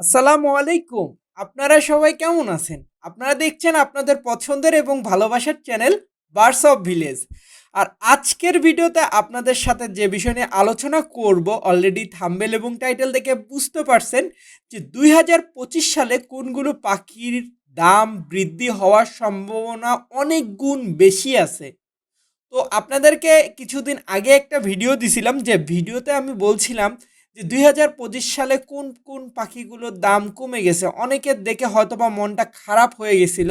আসসালামু আলাইকুম। আপনারা সবাই কেমন আছেন? আপনারা দেখছেন আপনাদের পছন্দের এবং ভালোবাসার চ্যানেল বার্স অফ ভিলেজ আর আজকের ভিডিওতে আপনাদের সাথে যে বিষয় নিয়ে আলোচনা করব অলরেডি থাম্বেল এবং টাইটেল দেখে বুঝতে পারছেন যে দুই হাজার পঁচিশ সালে কোনগুলো পাখির দাম বৃদ্ধি হওয়ার সম্ভাবনা অনেক গুণ বেশি আছে। তো আপনাদেরকে কিছুদিন আগে একটা ভিডিও দিছিলাম, যে ভিডিওতে আমি বলছিলাম যে দুই হাজার পঁচিশ সালে কোন কোন পাখিগুলোর দাম কমে গেছে? অনেকের দেখে হয়তোবা মনটা খারাপ হয়ে গেছিল।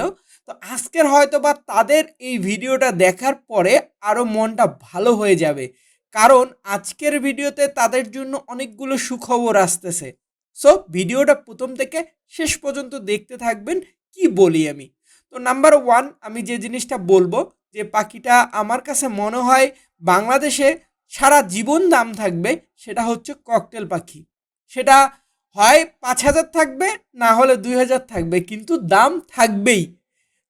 তো আজকের হয়তোবা তাদের এই ভিডিওটা দেখার পরে আরও মনটা ভালো হয়ে যাবে। কারণ আজকের ভিডিওতে তাদের জন্য অনেকগুলো সুখবর আসতেছে। সো ভিডিওটা প্রথম থেকে শেষ পর্যন্ত দেখতে থাকবেন কি বলি আমি। তো নাম্বার ওয়ান আমি যে জিনিসটা বলব যে পাখিটা আমার কাছে মনে হয় বাংলাদেশে সারা জীবন দাম থাকবে সেটা হচ্ছে ককটেল পাখি। সেটা হয় পাঁচ হাজার থাকবে, না হলে দুই হাজার থাকবে, কিন্তু দাম থাকবেই।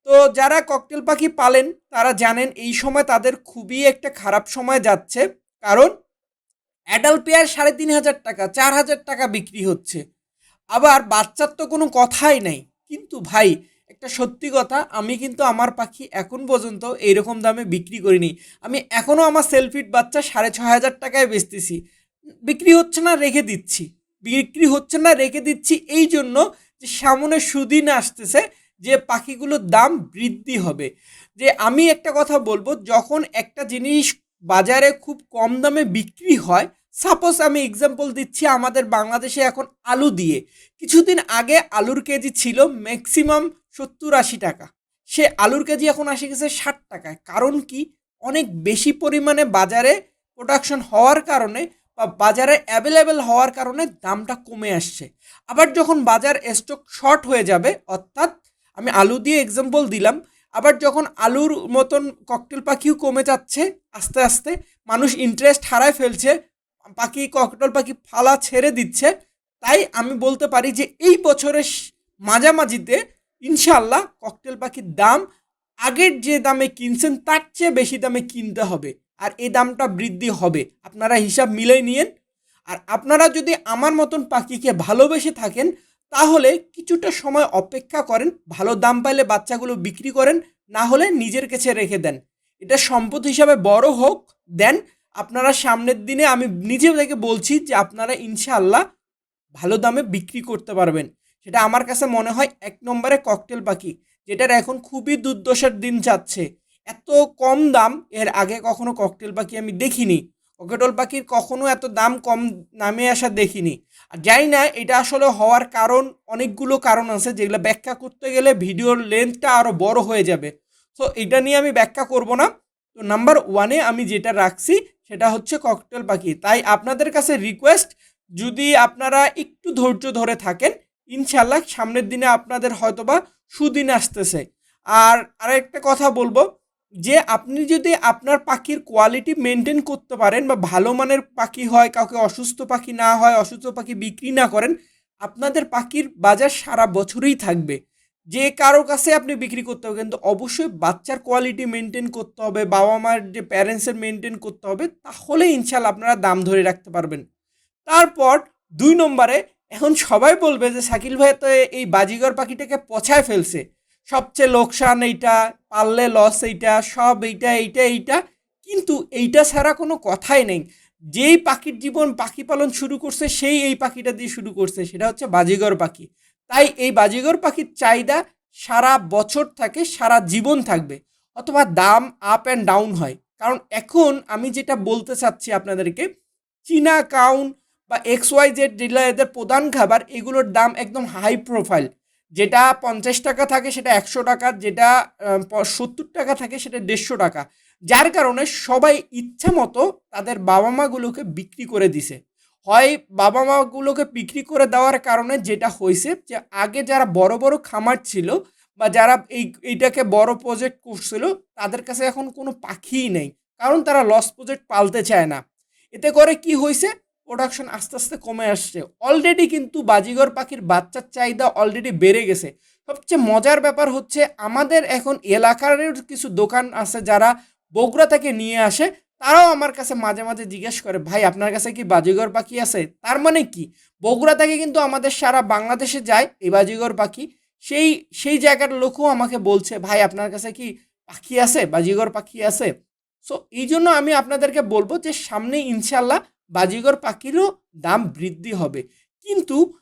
তো যারা ককটেল পাখি পালেন, তারা জানেন এই সময় তাদের খুবই একটা খারাপ সময় যাচ্ছে। কারণ অ্যাডাল্ট পেয়ার সাড়ে তিন হাজার টাকা, চার হাজার টাকা বিক্রি হচ্ছে। আবার বাচ্চার তো কোনো কথাই নাই। কিন্তু ভাই একটা সত্যি কথা, আমি কিন্তু আমার পাখি এখন পর্যন্ত এইরকম দামে বিক্রি করিনি। আমি এখনও আমার সেলফিট বাচ্চা সাড়ে ছ হাজার টাকায় বেচতেছি। বিক্রি হচ্ছে না, রেখে দিচ্ছি। বিক্রি হচ্ছে না, রেখে দিচ্ছি এই জন্য যে সামনে সুদিন আসতেছে যে পাখিগুলোর দাম বৃদ্ধি হবে। যে আমি একটা কথা বলব, যখন একটা জিনিস বাজারে খুব কম দামে বিক্রি হয় সাপোজ আমি এক্সাম্পল দিচ্ছি আমাদের বাংলাদেশে এখন আলু দিয়ে। কিছুদিন আগে আলুর কেজি ছিল ম্যাক্সিমাম সত্তর আশি টাকা। সে আলুর কেজি এখন আসে গেছে ষাট টাকায়। কারণ কি? অনেক বেশি পরিমাণে বাজারে প্রোডাকশন হওয়ার কারণে বা বাজারে অ্যাভেলেবেল হওয়ার কারণে দামটা কমে আসছে। আবার যখন বাজার স্টক শর্ট হয়ে যাবে, অর্থাৎ আমি আলু দিয়ে এক্সাম্পল দিলাম, আবার যখন আলুর মতন ককটেল পাখিও কমে যাচ্ছে, আস্তে আস্তে মানুষ ইন্টারেস্ট হারায় ফেলছে, পাখি ককটেল পাখি ফালা ছেড়ে দিচ্ছে, তাই আমি বলতে পারি যে এই বছরের মাঝামাঝিতে ইনশাল্লাহ ককটেল পাখির দাম আগের যে দামে কিনছেন, তার চেয়ে বেশি দামে কিনতে হবে আর এই দামটা বৃদ্ধি হবে। আপনারা হিসাব মিলাই নিয়েন। আর আপনারা যদি আমার মতন পাখিকে ভালোবেসে থাকেন, তাহলে কিছুটা সময় অপেক্ষা করেন, ভালো দাম পাইলে বাচ্চাগুলো বিক্রি করেন, না হলে নিজের কাছে রেখে দেন। এটা সম্পদ হিসাবে বড় হোক, দেন আপনারা সামনের দিনে আমি নিজে থেকে বলছি যে আপনারা ইনশাআল্লাহ ভালো দামে বিক্রি করতে পারবেন। সেটা আমার কাছে মনে হয় এক নম্বরে ককটেল পাখি যেটার এখন খুবই দুর্দশার দিন যাচ্ছে। এত কম দাম, এর আগে কখনো ককটেল পাখি আমি দেখিনি। ককেটল পাখির কখনো এত দাম কম নামে আসা দেখিনি। আর জানি না, এটা আসলে হওয়ার কারণ, অনেকগুলো কারণ আছে, যেগুলো ব্যাখ্যা করতে গেলে ভিডিওর লেন্থটা আরও বড় হয়ে যাবে। তো এটা নিয়ে আমি ব্যাখ্যা করব না। তো নাম্বার ওয়ানে আমি যেটা রাখছি, সেটা হচ্ছে ককটেল পাখি তাই আপনাদের কাছে রিকোয়েস্ট যদি আপনারা একটু ধৈর্য ধরে থাকেন ইনশাল্লাহ সামনের দিনে আপনাদের হয়তোবা সুদিন আসতেছে। আর আরেকটা কথা বলব, যে আপনি যদি আপনার পাখির কোয়ালিটি মেনটেন করতে পারেন বা ভালো মানের পাখি হয়, কাউকে অসুস্থ পাখি না হয়, অসুস্থ পাখি বিক্রি না করেন, আপনাদের পাখির বাজার সারা বছরই থাকবে। যে কারও কাছে আপনি বিক্রি করতে হবে, কিন্তু অবশ্যই বাচ্চার কোয়ালিটি মেনটেন করতে হবে বাবা মার যে প্যারেন্টসের মেনটেন করতে হবে, তাহলে ইনশাল্লাহ আপনারা দাম ধরে রাখতে পারবেন। তারপর দুই নম্বরে এখন সবাই বলবে যে শাকিল ভাই তো এই বাজিগর পাখিটাকে পছায় ফেলছে। সবচেয়ে লোকসান এইটা, পারলে লস এইটা, সব এইটা এইটা এইটা। কিন্তু এইটা ছাড়া কোনো কথাই নেই। যেই পাখির জীবন পাখি পালন শুরু করছে, সেই এই পাখিটা দিয়ে শুরু করছে, সেটা হচ্ছে বাজিগর পাখি। তাই এই বাজিগর পাখির চাহিদা সারা বছর থাকে, সারা জীবন থাকবে, অথবা দাম আপ অ্যান্ড ডাউন হয়। কারণ এখন আমি যেটা বলতে চাচ্ছি আপনাদেরকে, চীনা কাউন বা এক্স ওয়াই জেড যেগুলো এদের প্রধান খাবার, এগুলোর দাম একদম হাই প্রোফাইল যেটা পঞ্চাশ টাকা থাকে, সেটা একশো টাকা, যেটা সত্তর টাকা থাকে, সেটা দেড়শো টাকা। যার কারণে সবাই ইচ্ছা মতো তাদের বাবা মাগুলোকে বিক্রি করে দিছে। হয় বাবা মাগুলোকে বিক্রি করে দেওয়ার কারণে যেটা হয়েছে যে, আগে যারা বড় বড় খামার ছিল বা যারা এই, এইটাকে বড় প্রজেক্ট করছিল, তাদের কাছে এখন কোনো পাখিই নেই। কারণ তারা লস প্রজেক্ট পালতে চায় না। এতে করে কি হয়েছে? প্রোডাকশন আস্তে আস্তে কমে আসছে। অলরেডি কিন্তু বাজিগর পাখির বাচ্চার চাহিদা অলরেডি বেড়ে গেছে। সবচেয়ে মজার ব্যাপার হচ্ছে আমাদের এখন এলাকার কিছু দোকান আছে যারা বগুড়া থেকে নিয়ে আসে, তারাও আমার কাছে মাঝে মাঝে জিজ্ঞেস করে, ভাই, আপনার কাছে কি বাজিগর পাখি আছে? তার মানে কি? বগুড়া থেকে কিন্তু আমাদের সারা বাংলাদেশে যায় এই বাজিগর পাখি। সেই সেই জায়গার লোকও আমাকে বলছে, ভাই, আপনার কাছে কি পাখি আছে? বাজিগর পাখি আছে? সো এই জন্য আমি আপনাদেরকে বলব যে সামনে ইনশাল্লাহ বাজিগর পাখিরও দাম বৃদ্ধি হবে। কিন্তু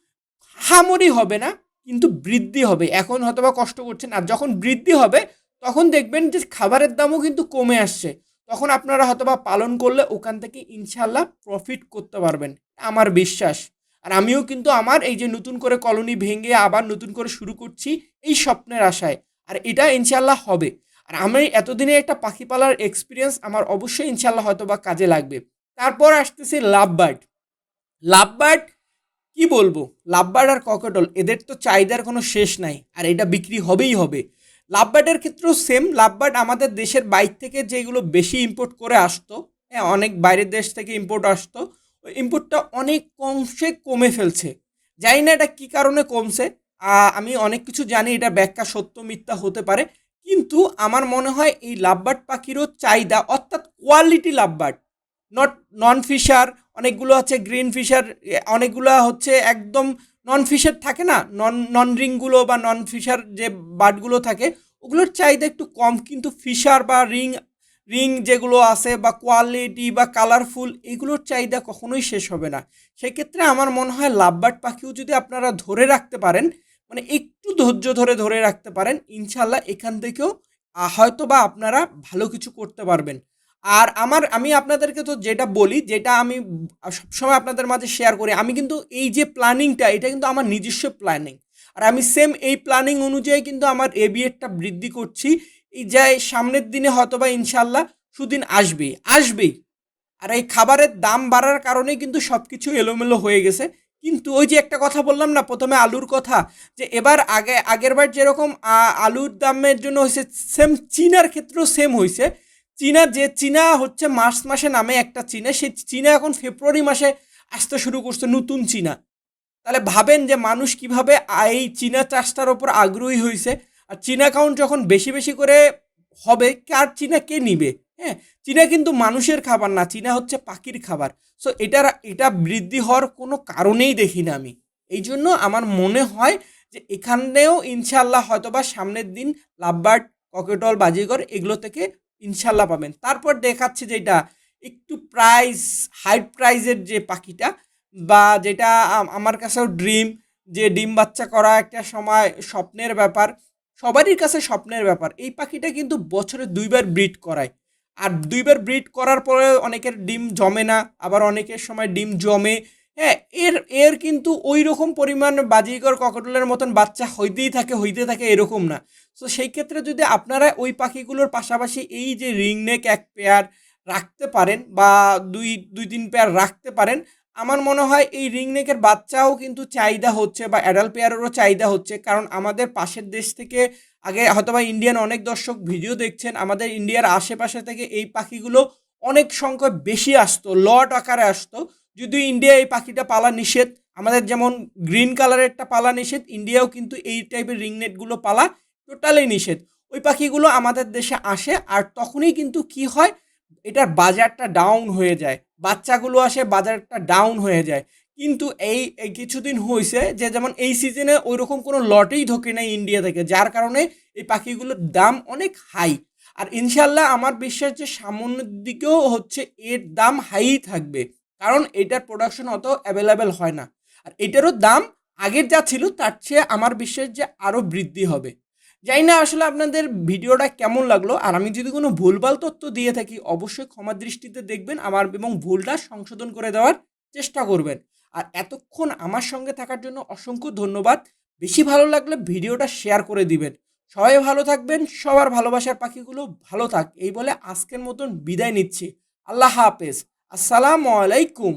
হামরি হবে না, কিন্তু বৃদ্ধি হবে। এখন হয়তোবা কষ্ট করছেন। আর যখন বৃদ্ধি হবে, তখন দেখবেন যে খাবারের দামও কিন্তু কমে আসছে। তখন আপনারা হয়তোবা পালন করলে ওখান থেকে ইনশাল্লাহ প্রফিট করতে পারবেন। আমার বিশ্বাস। আর আমিও কিন্তু আমার এই যে নতুন করে কলোনি ভেঙে আবার নতুন করে শুরু করছি, এই স্বপ্নের আশায়। আর এটা ইনশাল্লাহ হবে। আর আমি এতদিনে একটা পাখি পালার এক্সপিরিয়েন্স আমার অবশ্যই ইনশাল্লাহ হয়তো বা কাজে লাগবে। তারপর আসতেছে লাভ বার্ড লাভ বার্ড কি বলব? লাভ বার্ড আর ককেটল এদের তো চাহিদার কোনো শেষ নাই, আর এটা বিক্রি হবেই হবে। লাভ বার্ডের ক্ষেত্রেও সেম লাভ বার্ড আমাদের দেশের বাইর থেকে যেগুলো বেশি ইম্পোর্ট করে আসতো হ্যাঁ অনেক বাইরের দেশ থেকে ইম্পোর্ট আসতো, ওই ইম্পোর্টটা অনেক কমসে কমে ফেলছে। জানি না এটা কী কারণে কমছে আমি অনেক কিছু জানি, এটা ব্যাখ্যা সত্য, মিথ্যা হতে পারে, কিন্তু আমার মনে হয় এই লাভবার্ড পাখিরও চাহিদা, অর্থাৎ quality lovebird not non Fischer অনেকগুলো আছে গ্রিন ফিশার অনেকগুলো হচ্ছে একদম নন ফিশার থাকে না? নন নন রিংগুলো বা নন ফিশার যে বার্ডগুলো থাকে, ওগুলোর চাহিদা একটু কম, কিন্তু ফিশার বা রিং রিং যেগুলো আছে বা কোয়ালিটি বা কালারফুল এগুলোর চাহিদা কখনোই শেষ হবে না। সেক্ষেত্রে আমার মনে হয় লাভবার্ড পাখিও যদি আপনারা ধরে রাখতে পারেন মানে একটু ধৈর্য ধরে ধরে রাখতে পারেন, ইনশাল্লাহ এখান থেকেও হয়তো বা আপনারা ভালো কিছু করতে পারবেন। আর আমার, আমি আপনাদেরকে তো যেটা বলি, যেটা আমি সবসময় আপনাদের মাঝে শেয়ার করি, আমি কিন্তু এই যে প্ল্যানিংটা এটা কিন্তু আমার নিজস্ব প্ল্যানিং আর আমি সেম এই প্ল্যানিং অনুযায়ী কিন্তু আমার এবিএডটা বৃদ্ধি করছি। এই যে সামনের দিনে হয়তো বা ইনশাল্লাহ সুদিন আসবে আসবেই। আর এই খাবারের দাম বাড়ার কারণে কিন্তু সব কিছু এলোমেলো হয়ে গেছে। কিন্তু ওই যে একটা কথা বললাম না, প্রথমে আলুর কথা, যে এবার আগে, আগেরবার যেরকম আলুর দামের জন্য হয়েছে সেম চীনার ক্ষেত্রেও সেম হয়েছে চীনা যে চীনা হচ্ছে মার্চ মাসে নামে একটা চীনা, সেই চীনা এখন ফেব্রুয়ারি মাসে আসতে শুরু করছে নতুন চীনা। তাহলে ভাবেন যে মানুষ কীভাবে এই চীনা চাষটার ওপর আগ্রহী হয়েছে, আর চীনা কাউন্ট যখন বেশি বেশি করে হবে, কার চীনা কে নিবে? হ্যাঁ চীনা কিন্তু মানুষের খাবার না, চীনা হচ্ছে পাখির খাবার। সো এটার, এটা বৃদ্ধি হওয়ার কোনো কারণেই দেখি না আমি। এই জন্য আমার মনে হয় যে এখানেও ইনশাল্লাহ হয়তোবা সামনের দিন লাভবার্ড, ককেটল, বাজিগর এগুলো থেকে ইনশাল্লাহ পাবেন। তারপর দেখাচ্ছে যেটা একটু প্রাইস হাই প্রাইজের যে পাখিটা বা যেটা আমার কাছেও ড্রিম যে ডিম বাচ্চা করা একটা সময় স্বপ্নের ব্যাপার, সবারই কাছে স্বপ্নের ব্যাপার। এই পাখিটা কিন্তু বছরে দুইবার ব্রিড করায়। আর দুইবার ব্রিড করার পরে অনেকের ডিম জমে না, আবার অনেকের সময় ডিম জমে হ্যাঁ এর এর কিন্তু ওই রকম পরিমাণ বাজিকর ককটলের মতন বাচ্চা হইতেই থাকে, হইতে থাকে এরকম না। তো সেই ক্ষেত্রে যদি আপনারা ওই পাখিগুলোর পাশাপাশি এই যে রিংনেক এক পেয়ার রাখতে পারেন বা দুই দুই, তিন পেয়ার রাখতে পারেন, আমার মনে হয় এই রিংনেকের বাচ্চাও কিন্তু চাহিদা হচ্ছে বা অ্যাডাল্ট পেয়ারেরও চাহিদা হচ্ছে। কারণ আমাদের পাশের দেশ থেকে আগে হয়তোবা ইন্ডিয়ান অনেক দর্শক ভিডিও দেখছেন, আমাদের ইন্ডিয়ার আশেপাশে থেকে এই পাখিগুলো অনেক সংখ্যক বেশি আসতো, লট আকারে আসতো। যদিও ইন্ডিয়া এই পাখিটা পালা নিষেধ, আমাদের যেমন গ্রিন কালারেরটা পালা নিষেধ ইন্ডিয়াও কিন্তু এই টাইপের রিংনেটগুলো পালা টোটালি নিষেধ। ওই পাখিগুলো আমাদের দেশে আসে আর তখনই কিন্তু কি হয়, এটার বাজারটা ডাউন হয়ে যায়। বাচ্চাগুলো আসে, বাজারটা ডাউন হয়ে যায়। কিন্তু এই কিছুদিন হয়েছে যে যেমন এই সিজনে ওই রকম কোনো লটেই ঢোকে নাই ইন্ডিয়া থেকে, যার কারণে এই পাখিগুলোর দাম অনেক হাই আর ইনশাল্লাহ আমার বিশ্বাস যে সামনের দিকেও হচ্ছে এর দাম হাই থাকবে। কারণ এটার প্রোডাকশন অত অ্যাভেলেবেল হয় না। আর এটারও দাম আগের যা ছিল, তার চেয়ে আমার বিশ্বাস যে আরও বৃদ্ধি হবে। জানি না আসলে আপনাদের ভিডিওটা কেমন লাগল, আর আমি যদি কোনো ভুলভাল তথ্য দিয়ে থাকি, অবশ্যই ক্ষমা দৃষ্টিতে দেখবেন আমার এবং ভুলটা সংশোধন করে দেওয়ার চেষ্টা করবেন। আর এতক্ষণ আমার সঙ্গে থাকার জন্য অসংখ্য ধন্যবাদ। বেশি ভালো লাগলে ভিডিওটা শেয়ার করে দিবেন। সবাই ভালো থাকবেন, সবার ভালোবাসার পাখিগুলো ভালো থাক। এই বলে আজকের মতন বিদায় নিচ্ছি। আল্লাহ হাফেজ। আসসালামু আলাইকুম।